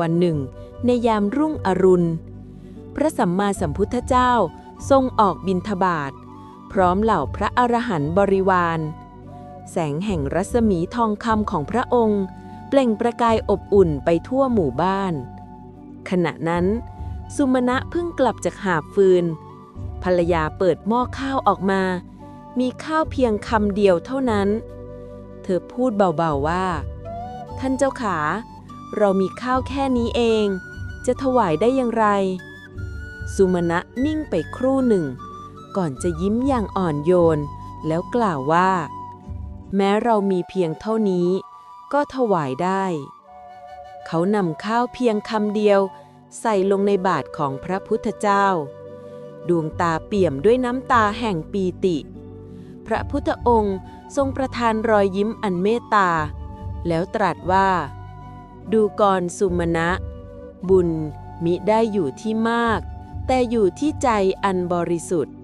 วันหนึ่ง ในยามรุ่งอรุณ พระสัมมาสัมพุทธเจ้าทรงออกบินทบาท พร้อมเหล่าพระอรหันต์บริวาร แสงแห่งรัศมีทองคำของพระองค์ เปล่งประกายอบอุ่นไปทั่วหมู่บ้าน ขณะนั้น สุมาณะเพิ่งกลับจากหาบฟืน ภรรยาเปิดหม้อข้าวออกมา มีข้าวเพียงคำเดียวเท่านั้น เธอพูดเบาๆว่า ท่านเจ้าขา เรามีข้าวแค่นี้เอง จะถวายได้อย่างไร สุมาณะนิ่งไปครู่หนึ่ง ก่อนจะยิ้มอย่างอ่อนโยน แล้วกล่าวว่า แม้เรามีเพียงเท่านี้ ก็ถวายได้ เขานำข้าวเพียงคำเดียว ใส่ลงในบาทของพระพุทธเจ้า ดวงตาเปี่ยมด้วยน้ำตาแห่งปีติ พระพุทธองค์ทรงประทานรอยยิ้มอันเมตตา แล้วตรัสว่า ดูกรสุมาณะ บุญมิได้อยู่ที่มาก แต่อยู่ที่ใจอันบริสุทธิ์